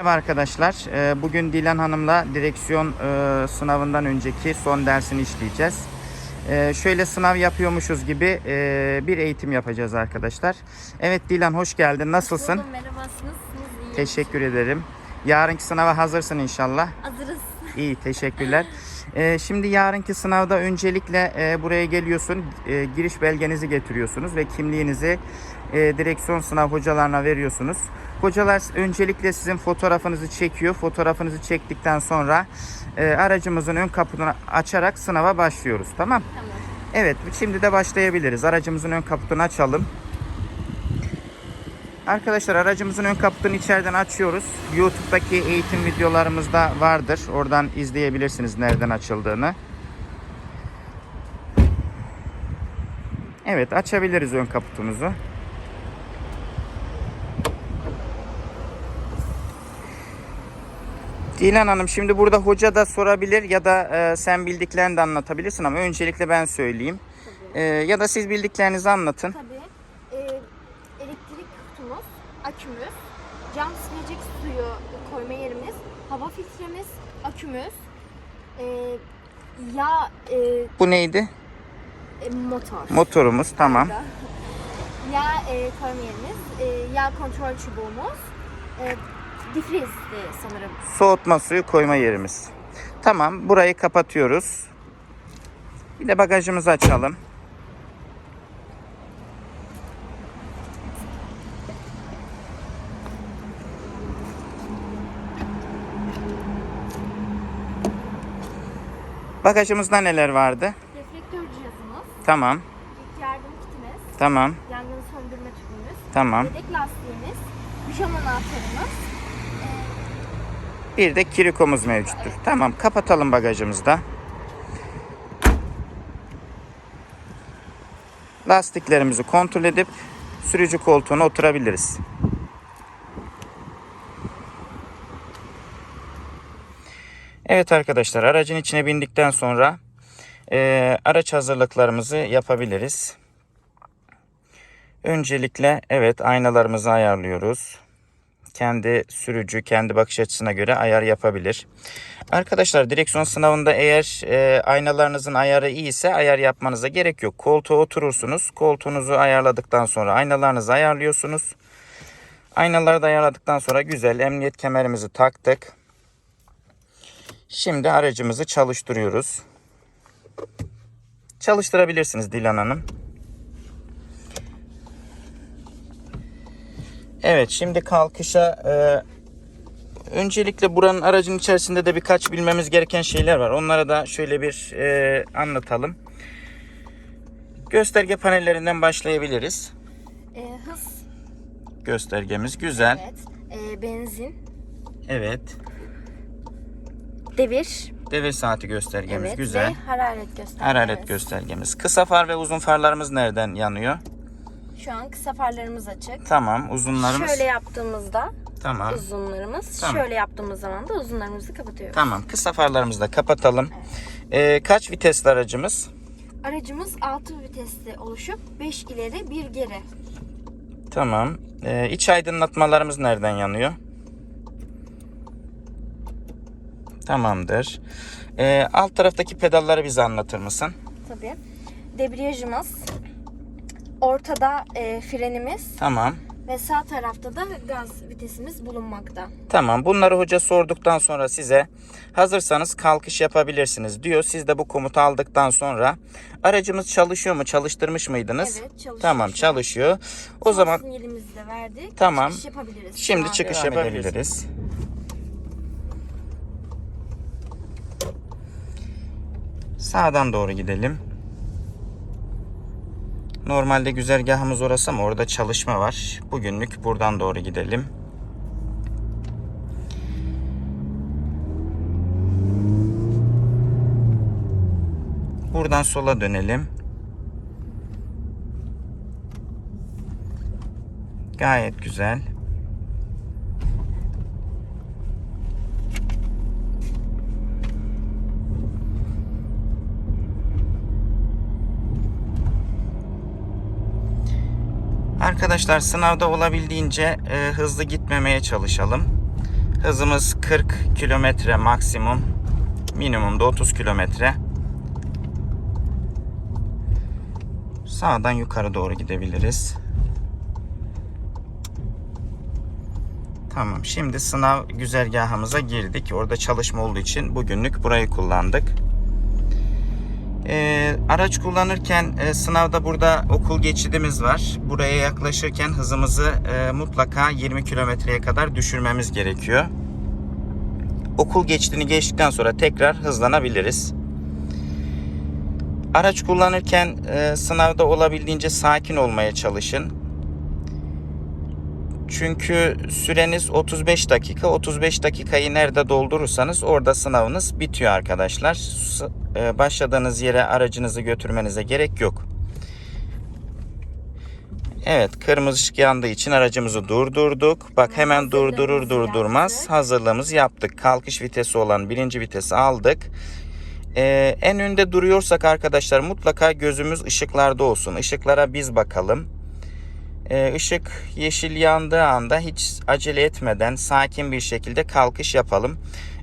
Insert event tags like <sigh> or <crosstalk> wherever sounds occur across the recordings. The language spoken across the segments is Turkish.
Merhaba arkadaşlar. Ee, Bugün Dilan Hanım'la direksiyon e, sınavından önceki son dersini işleyeceğiz. Ee, Şöyle sınav yapıyormuşuz gibi e, bir eğitim yapacağız arkadaşlar. Evet Dilan hoş geldin. Nasılsın? Merhaba. İyi. Teşekkür ederim. Yarınki sınava hazırsın inşallah. Hazırız. İyi teşekkürler. Ee, şimdi yarınki sınavda öncelikle e, buraya geliyorsun. giriş belgenizi getiriyorsunuz ve kimliğinizi e, direksiyon sınav hocalarına veriyorsunuz. Hocalar öncelikle sizin fotoğrafınızı çekiyor. Fotoğrafınızı çektikten sonra e, aracımızın ön kaputunu açarak sınava başlıyoruz. Tamam? Tamam. Evet, şimdi de başlayabiliriz. Aracımızın ön kaputunu açalım. Arkadaşlar aracımızın ön kaputunu içeriden açıyoruz. YouTube'daki eğitim videolarımızda vardır. Oradan izleyebilirsiniz nereden açıldığını. Evet, açabiliriz ön kaputumuzu. Dilan Hanım şimdi burada hoca da sorabilir ya da e, sen bildiklerini de anlatabilirsin ama öncelikle ben söyleyeyim. E, ya da siz bildiklerinizi anlatın. Tabii. Ee, elektrik kutumuz, akümüz, cam silecek suyu koyma yerimiz, hava filtremiz, akümüz, ee, yağ ee, Bu neydi? e, motor. Motorumuz tamam. Yağ ee, koyma yerimiz, ee, yağ kontrol çubuğumuz, ee, difrizdi sanırım. Soğutma suyu koyma yerimiz. Tamam burayı kapatıyoruz. Bir de bagajımızı açalım. Bagajımızda neler vardı? Reflektör cihazımız, Tamam, ilk yardım kitimiz, tamam, yangın söndürme tüpümüz, tamam. yedek lastiğimiz, pijama anahtarımız, Bir de kirikomuz mevcuttur. Tamam kapatalım bagajımızda. Lastiklerimizi kontrol edip sürücü koltuğuna oturabiliriz. Evet arkadaşlar aracın içine bindikten sonra eee, araç hazırlıklarımızı yapabiliriz. Öncelikle evet aynalarımızı ayarlıyoruz kendi sürücü, kendi bakış açısına göre ayar yapabilir. Arkadaşlar direksiyon sınavında eğer e, aynalarınızın ayarı iyiyse ayar yapmanıza gerek yok. Koltuğa oturursunuz. Koltuğunuzu ayarladıktan sonra aynalarınızı ayarlıyorsunuz. Aynaları da ayarladıktan sonra güzel emniyet kemerimizi taktık. Şimdi aracımızı çalıştırıyoruz. Çalıştırabilirsiniz Dilan Hanım. Evet şimdi kalkışa e, öncelikle buranın aracın içerisinde de birkaç bilmemiz gereken şeyler var. Onlara da şöyle bir e, anlatalım. Gösterge panellerinden başlayabiliriz. ee, hız, Göstergemiz güzel. evet, ee, benzin, Evet. devir, Devir saati göstergemiz evet güzel. ve hararet göstergemiz. Hararet göstergemiz. Kısa far ve uzun farlarımız nereden yanıyor? Şu an kısa farlarımız açık. Tamam uzunlarımız. Şöyle yaptığımızda Tamam. uzunlarımız, Tamam. şöyle yaptığımız zaman da uzunlarımızı kapatıyoruz. Tamam kısa farlarımızı da kapatalım. E, kaç vitesli aracımız? Aracımız 6 vitesli oluşup 5 ileri 1 geri. Tamam. Ee, iç aydınlatmalarımız nereden yanıyor? Tamamdır. Ee, alt taraftaki pedalları bize anlatır mısın? Tabii. Debriyajımız, ortada e, frenimiz Tamam. ve sağ tarafta da gaz vitesimiz bulunmakta. Tamam. Bunları hoca sorduktan sonra size hazırsanız kalkış yapabilirsiniz diyor. Siz de bu komutu aldıktan sonra aracımız çalışıyor mu? Çalıştırmış mıydınız? Evet, çalışıyor Tamam, çalışıyor. O zaman sinyalimizi de verdik. Tamam. Çıkış yapabiliriz. şimdi an. çıkış Devam yapabiliriz. Sağdan doğru gidelim. Normalde güzergahımız orası ama orada çalışma var. Bugünlük buradan doğru gidelim. Buradan sola dönelim. Gayet güzel. Arkadaşlar sınavda olabildiğince e, hızlı gitmemeye çalışalım. Hızımız 40 kilometre maksimum. Minimum da 30 kilometre. Sağdan yukarı doğru gidebiliriz. Tamam. Şimdi sınav güzergahımıza girdik. Orada çalışma olduğu için bugünlük burayı kullandık. Ee, araç kullanırken e, sınavda burada okul geçidimiz var. Buraya yaklaşırken hızımızı e, mutlaka 20 kilometreye kadar düşürmemiz gerekiyor. Okul geçtiğini geçtikten sonra tekrar hızlanabiliriz. Araç kullanırken e, sınavda olabildiğince sakin olmaya çalışın. Çünkü süreniz 35 dakika. 35 dakikayı nerede doldurursanız orada sınavınız bitiyor arkadaşlar. E, Başladığınız yere aracınızı götürmenize gerek yok. Evet, kırmızı ışık yandığı için aracımızı durdurduk. Bak hemen durdurur durdurmaz hazırlığımızı yaptık. Kalkış vitesi olan birinci vitesi aldık. Ee, en önde duruyorsak arkadaşlar mutlaka gözümüz ışıklarda olsun. Işıklara biz bakalım. Ee, ışık yeşil yandığı anda hiç acele etmeden sakin bir şekilde kalkış yapalım.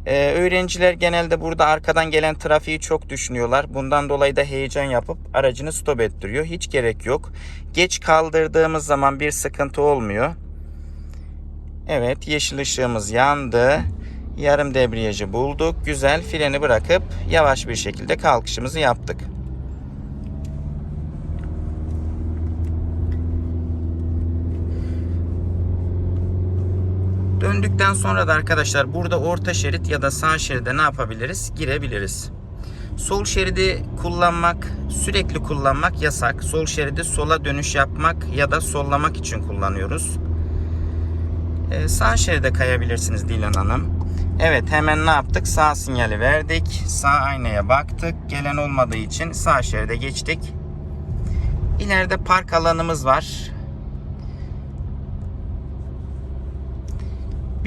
Ee, öğrenciler genelde burada arkadan gelen trafiği çok düşünüyorlar. Bundan dolayı da heyecan yapıp aracını stop ettiriyor. Hiç gerek yok. Geç kaldırdığımız zaman bir sıkıntı olmuyor. Evet yeşil ışığımız yandı. Yarım debriyajı bulduk. Güzel freni bırakıp yavaş bir şekilde kalkışımızı yaptık. Döndükten sonra da arkadaşlar burada orta şerit ya da sağ şeride ne yapabiliriz? Girebiliriz. Sol şeridi kullanmak, sürekli kullanmak yasak. Sol şeridi sola dönüş yapmak ya da sollamak için kullanıyoruz. Ee, sağ şeride kayabilirsiniz Dilan Hanım. Evet hemen ne yaptık? Sağ sinyali verdik. Sağ aynaya baktık. Gelen olmadığı için sağ şeride geçtik. İleride park alanımız var.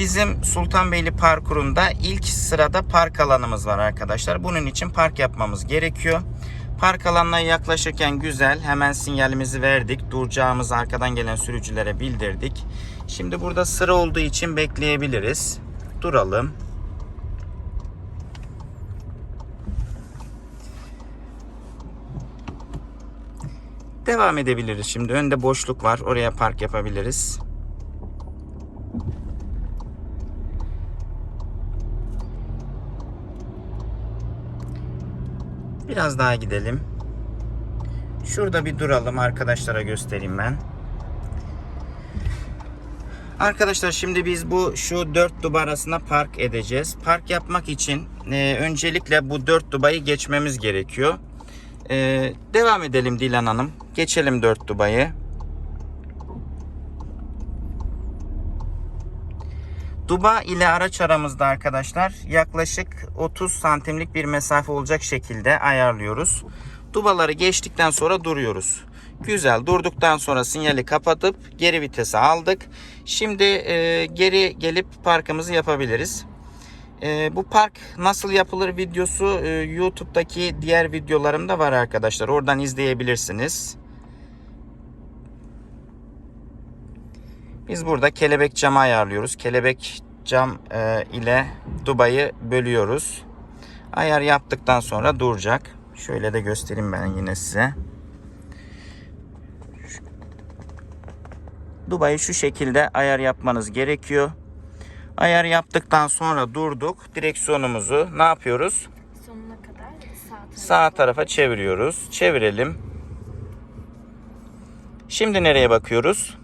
Bizim Sultanbeyli parkurunda ilk sırada park alanımız var arkadaşlar. Bunun için park yapmamız gerekiyor. Park alanına yaklaşırken güzel hemen sinyalimizi verdik. Duracağımızı arkadan gelen sürücülere bildirdik. Şimdi burada sıra olduğu için bekleyebiliriz. Duralım. Devam edebiliriz şimdi. Önde boşluk var. Oraya park yapabiliriz. Biraz daha gidelim. Şurada bir duralım arkadaşlara göstereyim ben. Arkadaşlar şimdi biz bu şu dört duba arasına park edeceğiz. Park yapmak için e, öncelikle bu dört dubayı geçmemiz gerekiyor. E, devam edelim Dilan Hanım. Geçelim dört dubayı. Duba ile araç aramızda arkadaşlar yaklaşık 30 santimlik bir mesafe olacak şekilde ayarlıyoruz. Dubaları geçtikten sonra duruyoruz. Güzel durduktan sonra sinyali kapatıp geri vitese aldık. Şimdi e, geri gelip parkımızı yapabiliriz. E, bu park nasıl yapılır videosu e, YouTube'daki diğer videolarımda var arkadaşlar. Oradan izleyebilirsiniz. Biz burada kelebek camı ayarlıyoruz. Kelebek cam e, ile dubayı bölüyoruz. Ayar yaptıktan sonra duracak. Şöyle de göstereyim ben yine size. Dubayı şu şekilde ayar yapmanız gerekiyor. Ayar yaptıktan sonra durduk. Direksiyonumuzu ne yapıyoruz? Sonuna kadar sağ tarafa. Sağ tarafa çeviriyoruz. Çevirelim. Şimdi nereye bakıyoruz?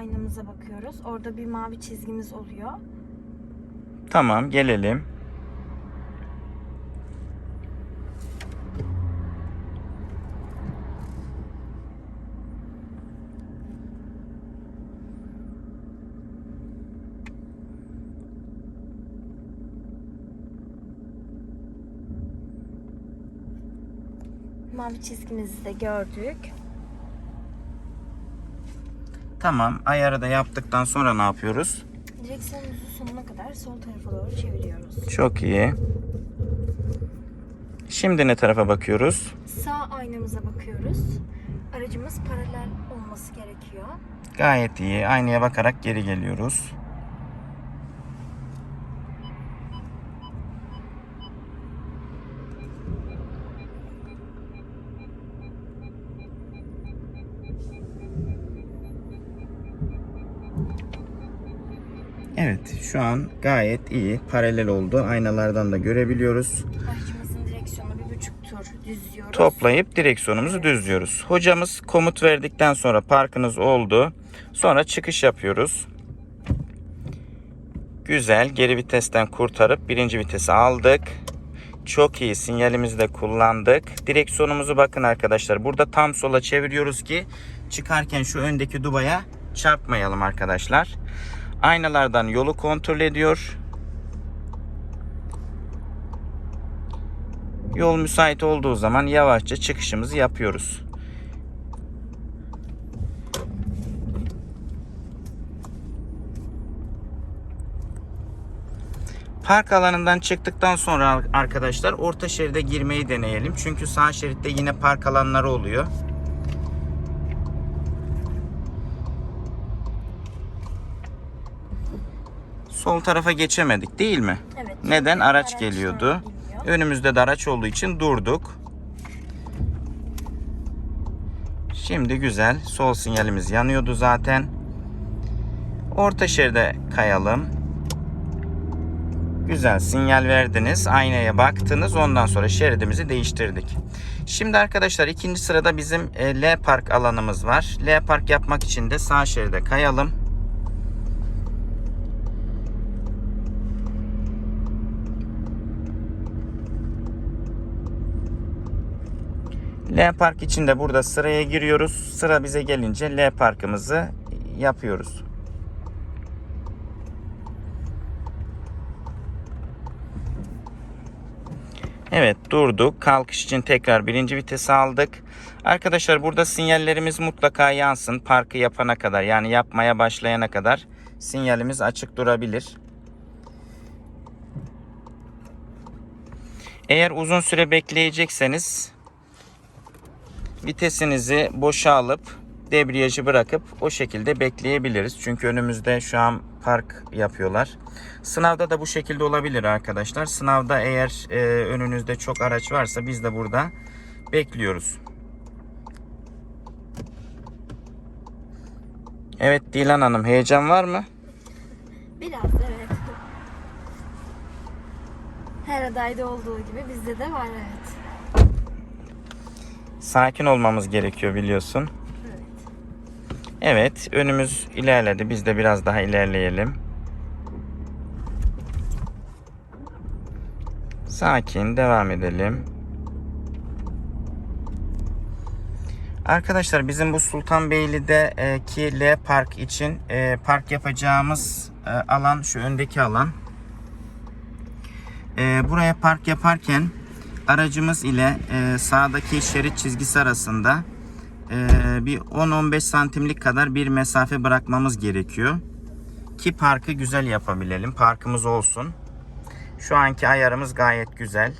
Aynamıza bakıyoruz. Orada bir mavi çizgimiz oluyor. Tamam gelelim. Mavi çizgimizi de gördük. Tamam ayarı da yaptıktan sonra ne yapıyoruz? Direksiyonumuzu sonuna kadar sol tarafa doğru çeviriyoruz. Çok iyi. Şimdi ne tarafa bakıyoruz? Sağ aynamıza bakıyoruz. Aracımız paralel olması gerekiyor. Gayet iyi. Aynaya bakarak geri geliyoruz. Evet şu an gayet iyi. Paralel oldu. Aynalardan da görebiliyoruz. Aracımızın direksiyonu bir buçuk tur düzlüyoruz. Toplayıp direksiyonumuzu düzlüyoruz. Hocamız komut verdikten sonra parkınız oldu. Sonra çıkış yapıyoruz. Güzel. Geri vitesten kurtarıp birinci vitesi aldık. Çok iyi. Sinyalimizi de kullandık. Direksiyonumuzu bakın arkadaşlar. Burada tam sola çeviriyoruz ki çıkarken şu öndeki dubaya çarpmayalım arkadaşlar. Aynalardan yolu kontrol ediyor. Yol müsait olduğu zaman yavaşça çıkışımızı yapıyoruz. Park alanından çıktıktan sonra arkadaşlar orta şeride girmeyi deneyelim. Çünkü sağ şeritte yine park alanları oluyor. Sol tarafa geçemedik değil mi? Evet. Neden? Araç araçlar geliyordu. geliyor. Önümüzde de araç olduğu için durduk. Şimdi güzel. Sol sinyalimiz yanıyordu zaten. Orta şeride kayalım. Güzel sinyal verdiniz. Aynaya baktınız. Ondan sonra şeridimizi değiştirdik. Şimdi arkadaşlar ikinci sırada bizim e, L park alanımız var. L park yapmak için de sağ şeride kayalım. L park için de burada sıraya giriyoruz. Sıra bize gelince L parkımızı yapıyoruz. Evet durduk. Kalkış için tekrar birinci vitesi aldık. Arkadaşlar burada sinyallerimiz mutlaka yansın. Parkı yapana kadar yani yapmaya başlayana kadar sinyalimiz açık durabilir. Eğer uzun süre bekleyecekseniz vitesinizi boşa alıp debriyajı bırakıp o şekilde bekleyebiliriz. Çünkü önümüzde şu an park yapıyorlar. Sınavda da bu şekilde olabilir arkadaşlar. Sınavda eğer e, önünüzde çok araç varsa biz de burada bekliyoruz. Evet Dilan Hanım heyecan var mı? Biraz evet. Her adayda olduğu gibi bizde de var evet. Sakin olmamız gerekiyor biliyorsun. Evet. Evet önümüz ilerledi. Biz de biraz daha ilerleyelim. Sakin devam edelim. Arkadaşlar bizim bu Sultanbeyli'deki L Park için e, park yapacağımız e, alan şu öndeki alan. E, buraya park yaparken aracımız ile e, sağdaki şerit çizgisi arasında e, bir 10-15 santimlik kadar bir mesafe bırakmamız gerekiyor. Ki parkı güzel yapabilelim. Parkımız olsun. Şu anki ayarımız gayet güzel.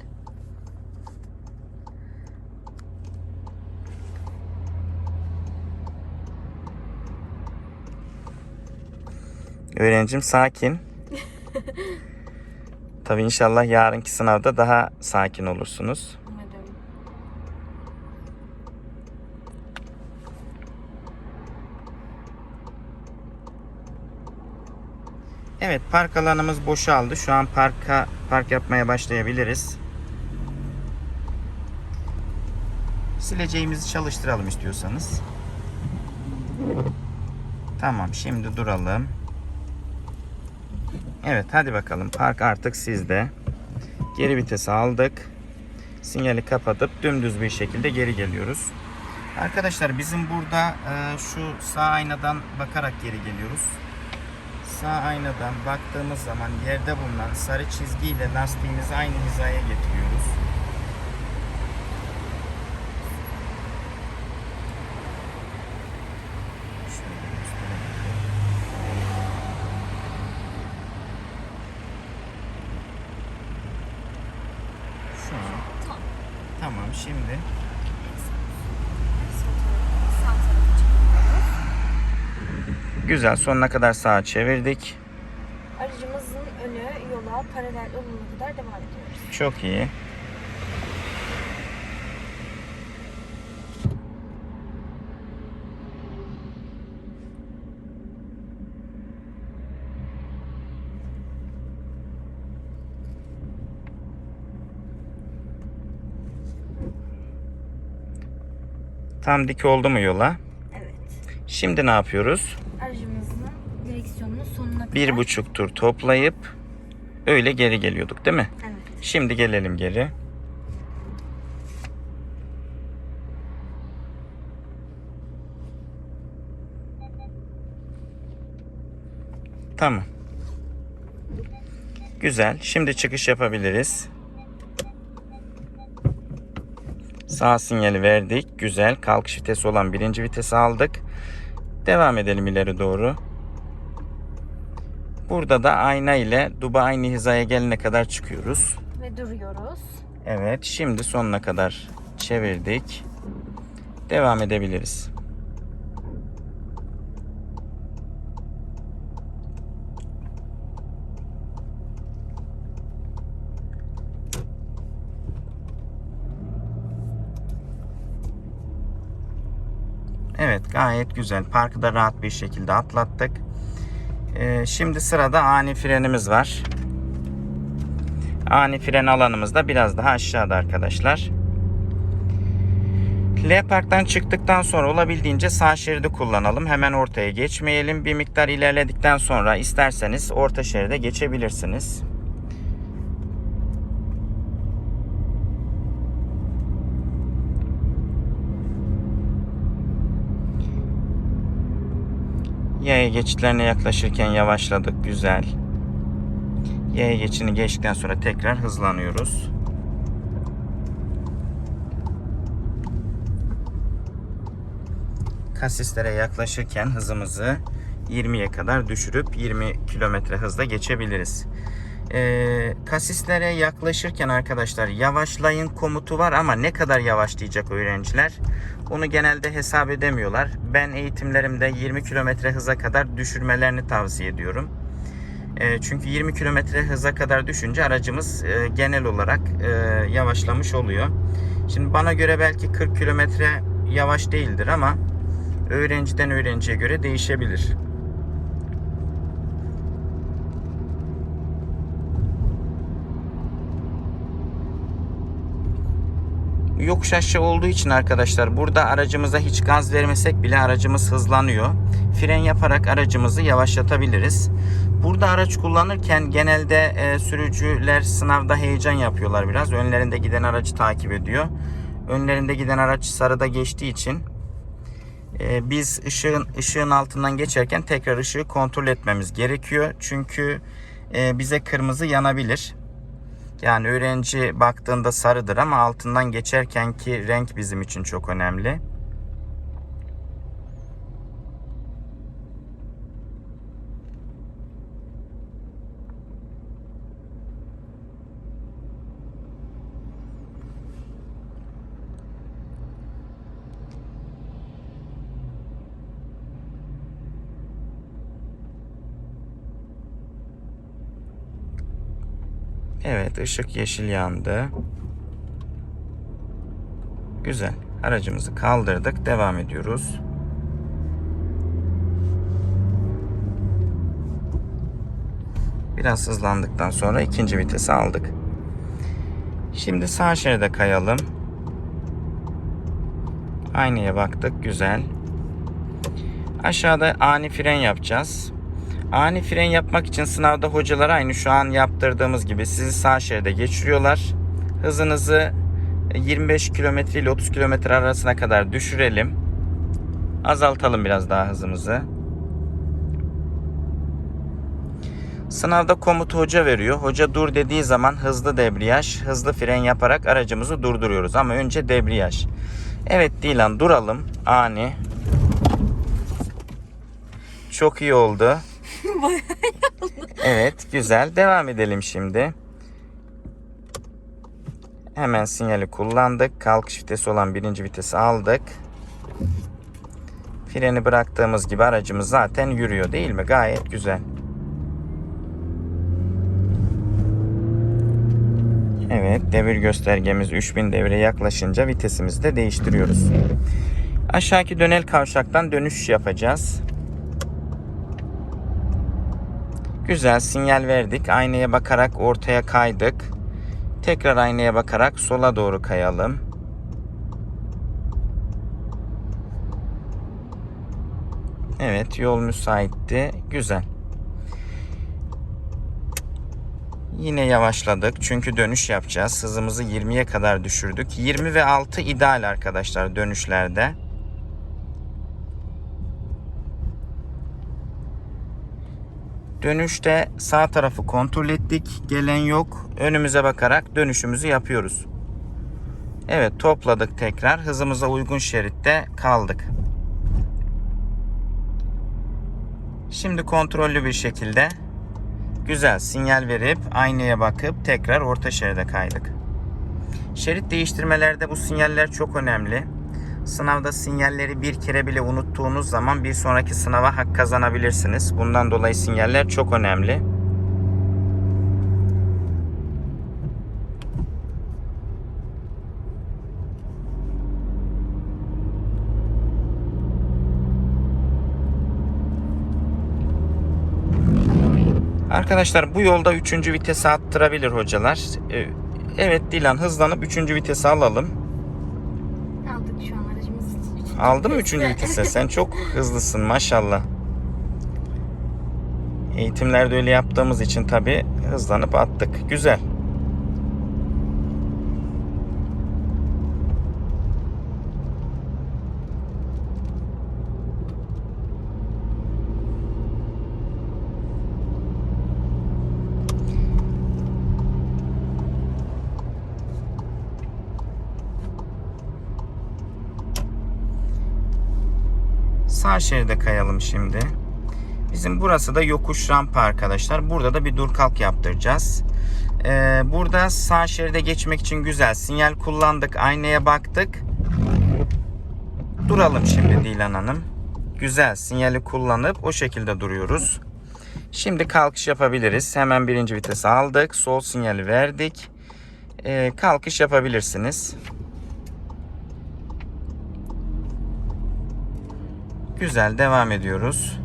Öğrencim sakin. <laughs> Tabii inşallah yarınki sınavda daha sakin olursunuz. Evet park alanımız boşaldı. Şu an parka park yapmaya başlayabiliriz. Sileceğimizi çalıştıralım istiyorsanız. Tamam şimdi duralım. Evet hadi bakalım park artık sizde. Geri vitesi aldık. Sinyali kapatıp dümdüz bir şekilde geri geliyoruz. Arkadaşlar bizim burada e, şu sağ aynadan bakarak geri geliyoruz. Sağ aynadan baktığımız zaman yerde bulunan sarı çizgiyle lastiğimizi aynı hizaya getiriyoruz. Güzel sonuna kadar sağa çevirdik. Aracımızın önü yola paralel olana kadar devam ediyoruz. Çok iyi. Tam dik oldu mu yola? Evet. Şimdi ne yapıyoruz? Aracımızın direksiyonunun sonuna kadar. Bir buçuk tur toplayıp öyle geri geliyorduk değil mi? Evet. Şimdi gelelim geri. Tamam. Güzel. Şimdi çıkış yapabiliriz. Sağ sinyali verdik. Güzel. Kalkış vitesi olan birinci vitesi aldık. Devam edelim ileri doğru. Burada da ayna ile duba aynı hizaya gelene kadar çıkıyoruz. Ve duruyoruz. Evet, şimdi sonuna kadar çevirdik. Devam edebiliriz. Evet, gayet güzel. Parkı da rahat bir şekilde atlattık. Ee, şimdi sırada ani frenimiz var. Ani fren alanımız da biraz daha aşağıda arkadaşlar. L parktan çıktıktan sonra olabildiğince sağ şeridi kullanalım. Hemen ortaya geçmeyelim. Bir miktar ilerledikten sonra isterseniz orta şeride geçebilirsiniz. Yaya geçitlerine yaklaşırken yavaşladık. Güzel. Yaya geçini geçtikten sonra tekrar hızlanıyoruz. Kasislere yaklaşırken hızımızı 20'ye kadar düşürüp 20 kilometre hızla geçebiliriz. Ee, kasislere yaklaşırken arkadaşlar yavaşlayın komutu var ama ne kadar yavaşlayacak öğrenciler onu genelde hesap edemiyorlar. Ben eğitimlerimde 20 kilometre hıza kadar düşürmelerini tavsiye ediyorum. E, Çünkü 20 kilometre hıza kadar düşünce aracımız e, genel olarak e, yavaşlamış oluyor. Şimdi bana göre belki 40 kilometre yavaş değildir ama öğrenciden öğrenciye göre değişebilir. Yokuş aşağı olduğu için arkadaşlar burada aracımıza hiç gaz vermesek bile aracımız hızlanıyor. Fren yaparak aracımızı yavaşlatabiliriz. Burada araç kullanırken genelde e, sürücüler sınavda heyecan yapıyorlar biraz. Önlerinde giden aracı takip ediyor. Önlerinde giden araç sarıda geçtiği için e, biz ışığın ışığın altından geçerken tekrar ışığı kontrol etmemiz gerekiyor. Çünkü e, bize kırmızı yanabilir. Yani öğrenci baktığında sarıdır ama altından geçerkenki renk bizim için çok önemli. Evet, ışık yeşil yandı. Güzel. Aracımızı kaldırdık. Devam ediyoruz. Biraz hızlandıktan sonra ikinci vitesi aldık. Şimdi sağ şeride kayalım. Aynaya baktık. Güzel. Aşağıda ani fren yapacağız. Ani fren yapmak için sınavda hocalar aynı şu an yaptırdığımız gibi sizi sağ şeride geçiriyorlar. Hızınızı 25 km ile 30 km arasına kadar düşürelim. Azaltalım biraz daha hızımızı. Sınavda komutu hoca veriyor. Hoca dur dediği zaman hızlı debriyaj, hızlı fren yaparak aracımızı durduruyoruz. Ama önce debriyaj. Evet Dilan duralım. Ani. Çok iyi oldu. <laughs> Evet güzel. Devam edelim şimdi. Hemen sinyali kullandık. Kalkış vitesi olan birinci vitesi aldık. Freni bıraktığımız gibi aracımız zaten yürüyor değil mi? Gayet güzel. Evet devir göstergemiz 3000 devre yaklaşınca vitesimizi de değiştiriyoruz. Aşağıki dönel kavşaktan dönüş yapacağız. Güzel sinyal verdik. Aynaya bakarak ortaya kaydık. Tekrar aynaya bakarak sola doğru kayalım. Evet yol müsaitti. Güzel. Yine yavaşladık çünkü dönüş yapacağız. Hızımızı 20'ye kadar düşürdük. 20 ve 6 ideal arkadaşlar dönüşlerde. Dönüşte sağ tarafı kontrol ettik. Gelen yok. Önümüze bakarak dönüşümüzü yapıyoruz. Evet topladık tekrar. Hızımıza uygun şeritte kaldık. Şimdi kontrollü bir şekilde güzel sinyal verip aynaya bakıp tekrar orta şeride kaydık. Şerit değiştirmelerde bu sinyaller çok önemli. Sınavda sinyalleri bir kere bile unuttuğunuz zaman bir sonraki sınava hak kazanabilirsiniz. Bundan dolayı sinyaller çok önemli. Arkadaşlar bu yolda 3. vitese attırabilir hocalar. Ee, Evet Dilan hızlanıp 3. vitese alalım. Aldık şu an aracımız. üçüncü Aldın mı. 3. vitese? Sen çok hızlısın maşallah. Eğitimlerde öyle yaptığımız için tabi hızlanıp attık. Güzel. Sağ şeride kayalım şimdi. Bizim burası da yokuş rampa arkadaşlar. Burada da bir dur kalk yaptıracağız. Ee, burada sağ şeride geçmek için güzel. Sinyal kullandık. Aynaya baktık. Duralım şimdi Dilan Hanım. Güzel. Sinyali kullanıp o şekilde duruyoruz. Şimdi kalkış yapabiliriz. Hemen birinci vitesi aldık. Sol sinyali verdik. Ee, kalkış yapabilirsiniz. Güzel devam ediyoruz.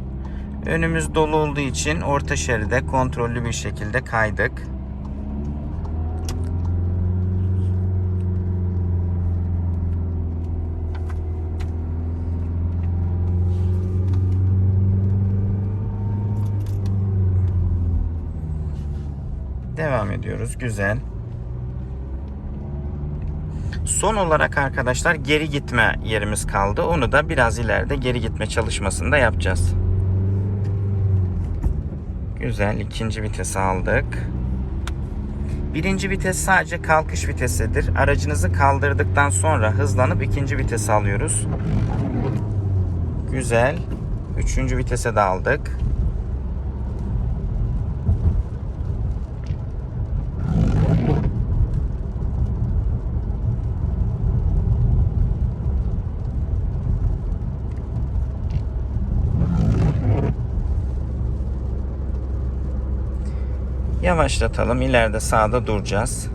Önümüz dolu olduğu için orta şeride kontrollü bir şekilde kaydık. Devam ediyoruz. Güzel. Son olarak arkadaşlar geri gitme yerimiz kaldı. Onu da biraz ileride geri gitme çalışmasında yapacağız. Güzel. ikinci vitesi aldık. Birinci vites sadece kalkış vitesidir. Aracınızı kaldırdıktan sonra hızlanıp ikinci vitesi alıyoruz. Güzel. Üçüncü vitese de aldık. Yavaşlatalım. İleride sağda duracağız.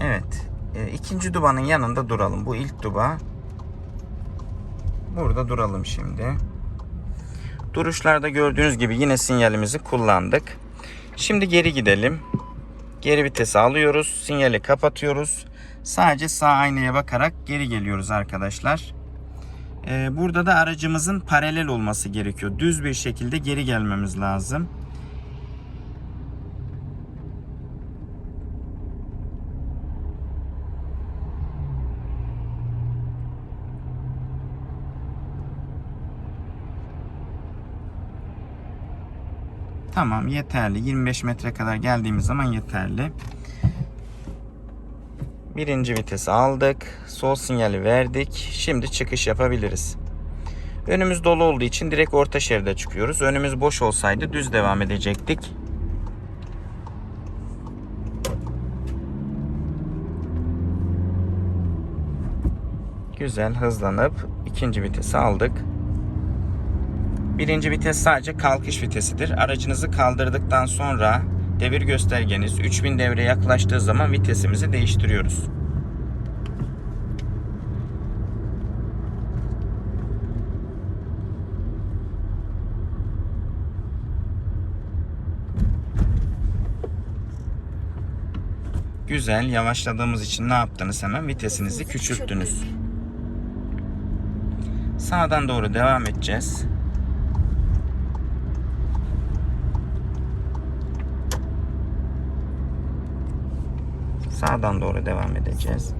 Evet. E, ikinci dubanın yanında duralım. Bu ilk duba. Burada duralım şimdi. Duruşlarda gördüğünüz gibi yine sinyalimizi kullandık. Şimdi geri gidelim. Geri vitesi alıyoruz. Sinyali kapatıyoruz. Sadece sağ aynaya bakarak geri geliyoruz arkadaşlar. Ee, burada da aracımızın paralel olması gerekiyor. Düz bir şekilde geri gelmemiz lazım. Tamam yeterli. 25 metre kadar geldiğimiz zaman yeterli. Birinci vitesi aldık. Sol sinyali verdik. Şimdi çıkış yapabiliriz. Önümüz dolu olduğu için direkt orta şeride çıkıyoruz. Önümüz boş olsaydı düz devam edecektik. Güzel hızlanıp ikinci vitesi aldık. Birinci vites sadece kalkış vitesidir. Aracınızı kaldırdıktan sonra devir göstergeniz 3000 devre yaklaştığı zaman vitesimizi değiştiriyoruz. Güzel. Yavaşladığımız için ne yaptınız hemen? Vitesinizi küçülttünüz. Sağdan doğru devam edeceğiz. Sağdan doğru devam edeceğiz.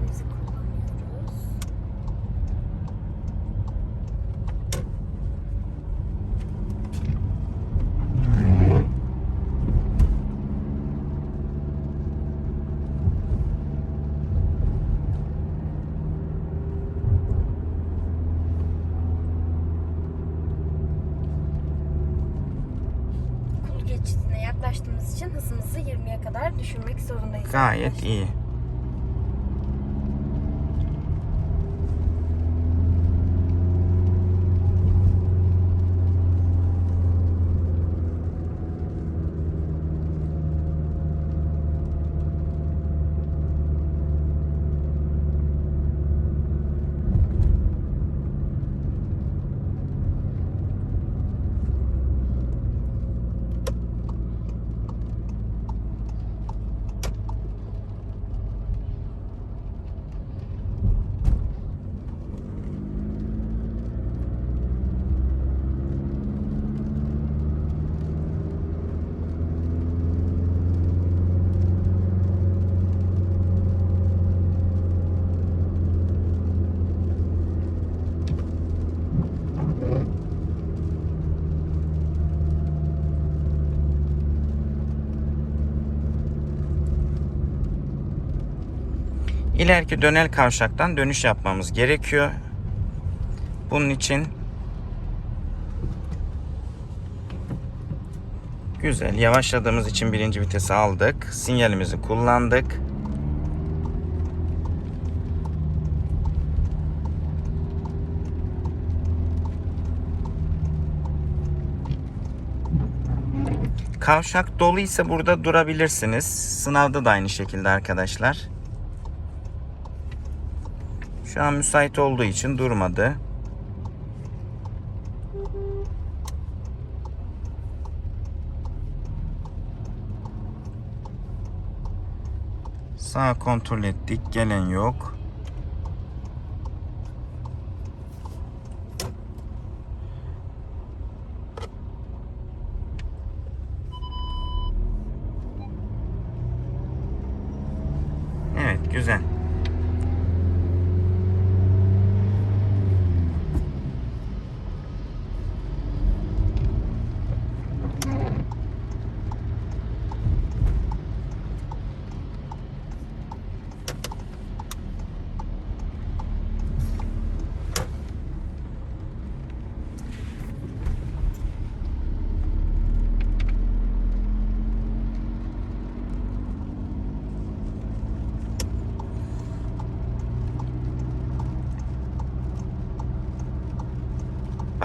aqui. İleriki dönel kavşaktan dönüş yapmamız gerekiyor. Bunun için güzel yavaşladığımız için birinci vitesi aldık. Sinyalimizi kullandık. Kavşak doluysa burada durabilirsiniz. Sınavda da aynı şekilde arkadaşlar. Şu an müsait olduğu için durmadı. Sağ kontrol ettik. Gelen yok. Evet, güzel.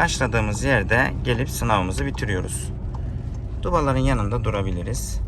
Başladığımız yerde gelip sınavımızı bitiriyoruz. Dubaların yanında durabiliriz.